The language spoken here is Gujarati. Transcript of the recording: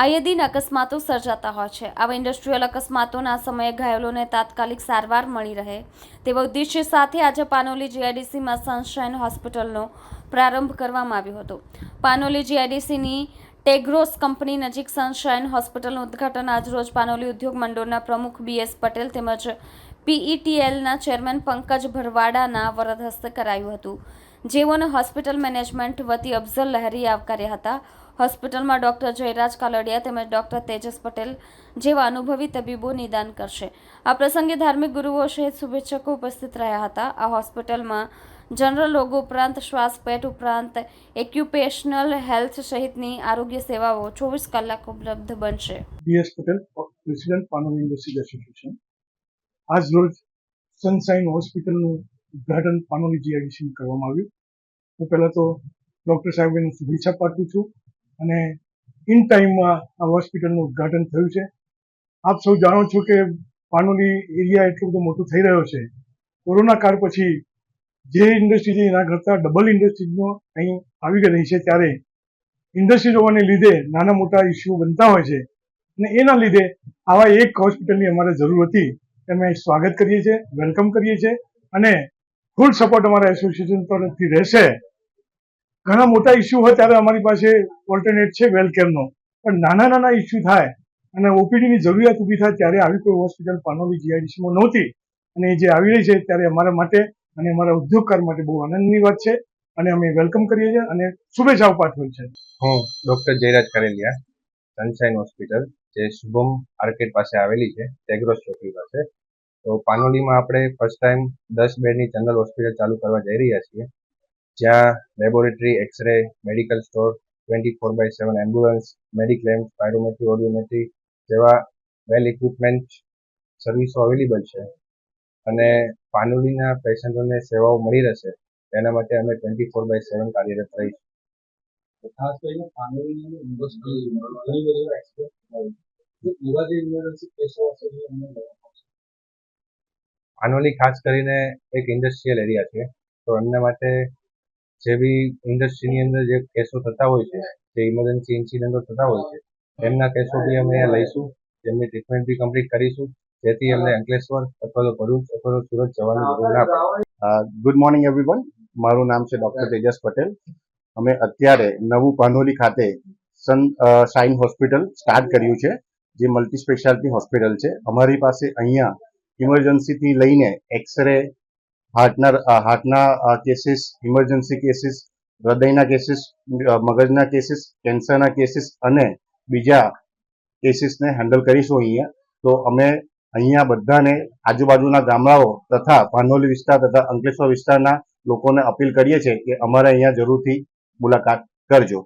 આયે દિન અકસ્માતો સર્જાતા હોય છે. આવા ઇન્ડસ્ટ્રીયલ અકસ્માતોના સમયે ઘાયલોને તાત્કાલિક સારવાર મળી રહે. તેવા ઉદ્દેશ્ય સાથે આજે પાનોલી જીઆઈડીસીમાં સનશાઇન હોસ્પિટલનો પ્રારંભ કરવામાં આવ્યો હતો. પાનોલી જીઆઈડીસીની ટેગ્રોસ કંપની નજીક સનશાઇન હોસ્પિટલનું ઉદ્ઘાટન આજરોજ પાનોલી ઉદ્યોગ મંડળના પ્રમુખ બીએસ પટેલ તેમજ પીઈટીએલના ચેરમેન પંકજ ભરવાડાના વરદ હસ્તે કરાયું હતું. જેઓને હોસ્પિટલ મેનેજમેન્ટ વતી અફઝલ લહેરી આવકાર્યા હતા. હોસ્પિટલમાં ડોક્ટર જયરાજ કાલડિયા તેમજ ડોક્ટર તેજસ પટેલ જેવા અનુભવી તબીબો નિદાન કરશે. આ પ્રસંગે ધાર્મિક ગુરુઓ સહિત શુભેચ્છકો ઉપસ્થિત રહ્યા હતા. આ હોસ્પિટલમાં જનરલ રોગો ઉપરાંત શ્વાસ પેટ ઉપરાંત એક્યુપેશનલ હેલ્થ સહિતની આરોગ્ય સેવાઓ ચોવીસ કલાક ઉપલબ્ધ બનશે. B S Patel, president Panoli industries association. આજ રોજ સનસાઇન હોસ્પિટલનું ઉદ્ઘાટન પાનોલી એડિશન કરવામાં આવ્યું. હું પહેલાં તો ડૉક્ટર સાહેબને શુભેચ્છા પાઠવું છું અને ઇન ટાઈમમાં આ હોસ્પિટલનું ઉદ્ઘાટન થયું છે. આપ સૌ જાણો છો કે પાનોલી એરિયા એટલો બધો મોટો થઈ રહ્યો છે. કોરોના કાળ પછી જે ઇન્ડસ્ટ્રી છે એના કરતાં ડબલ ઇન્ડસ્ટ્રીઝનો અહીં આવી રહી છે ત્યારે ઇન્ડસ્ટ્રી હોવાને લીધે નાના મોટા ઇસ્યુ બનતા હોય છે અને એના લીધે આવા એક હોસ્પિટલની અમારે જરૂર હતી. અમે સ્વાગત કરીએ છીએ, વેલકમ કરીએ છીએ અને ફૂલ સપોર્ટ અમારા એસોસિએશન તરફથી રહેશે. ઘણા મોટા ઇસ્યુ હોય ત્યારે અમારી પાસે ઓલ્ટરનેટ છે વેલકેરનો પણ નાના નાના ઇસ્યુ થાય અને ઓપીડીની જરૂરિયાત ઊભી થાય ત્યારે આવી કોઈ હોસ્પિટલ પાનોલી જીઆઈડીસીમાં નહોતી. અને એ જે આવી રહી છે ત્યારે અમારા માટે અને અમારા ઉદ્યોગકાર માટે બહુ આનંદની વાત છે. અને અમે વેલકમ કરીએ છીએ અને શુભેચ્છાઓ પાઠવીએ છીએ. હું doctor Jayraj Karelia sunshine hospital જે શુભમ આર્કેડ પાસે આવેલી છે ટેગ્રોસ ચોકડી પાસે. તો પાનોલીમાં આપણે ફર્સ્ટ ટાઈમ દસ બેડની જનરલ હોસ્પિટલ ચાલુ કરવા જઈ રહ્યા છીએ. જ્યાં laboratory x-ray medical store twenty four by seven ambulance mediclaim pyrometry audiometry જેવા વેલ ઇક્વિપમેન્ટ સર્વિસો અવેલેબલ છે. અને પાનોલીના પેશન્ટોને સેવાઓ મળી રહેશે. તેના માટે અમે ટ્વેન્ટી ફોર બાય સેવન કાર્યરત રહીશું. ખાસ કરીને પાનોલીની ઇન્ડસ્ટ્રી ઘણી બધી એક્સપર્ટ એવા જે ઇમરજન્સી કેસો હશે પાનોલી ખાસ કરીને એક ઇન્ડસ્ટ્રીયલ એરિયા છે. તો એમના માટે જે બી ઇન્ડસ્ટ્રીની અંદર જે કેસો થતા હોય છે, જે ઇમરજન્સી ઇન્સિડન્ટો થતા હોય છે, એમના કેસો બી અમે લઈશું. તેમની ટ્રીટમેન્ટ બી કમ્પ્લીટ કરીશું. જેથી એમને અંકલેશ્વર અથવા તો ભરૂચ અથવા તો સુરત જવાની જરૂર ના પડે. ગુડ મોર્નિંગ એવરીવન મારું નામ છે ડોક્ટર તેજસ પટેલ. અમે અત્યારે નવું પાનોલી ખાતે સન સાઇન હોસ્પિટલ સ્ટાર્ટ કર્યું છે, જે મલ્ટી સ્પેશિયાલિટી હોસ્પિટલ છે. અમારી પાસે અહીંયા ઇમરજન્સીથી લઈને એક્સરે હાર્ટના હાર્ટના કેસીસ ઇમરજન્સી કેસીસ હૃદયના કેસીસ મગજના કેસીસ કેન્સરના કેસીસ અને બીજા કેસીસને હેન્ડલ કરીશું અહીંયા. તો અમે અહીંયા બધાને આજુબાજુના ગામડાઓ તથા ભાનોલી વિસ્તાર તથા અંકલેશ્વર વિસ્તારના લોકોને અપીલ કરીએ છીએ કે અમારે અહીંયા જરૂરથી મુલાકાત કરજો.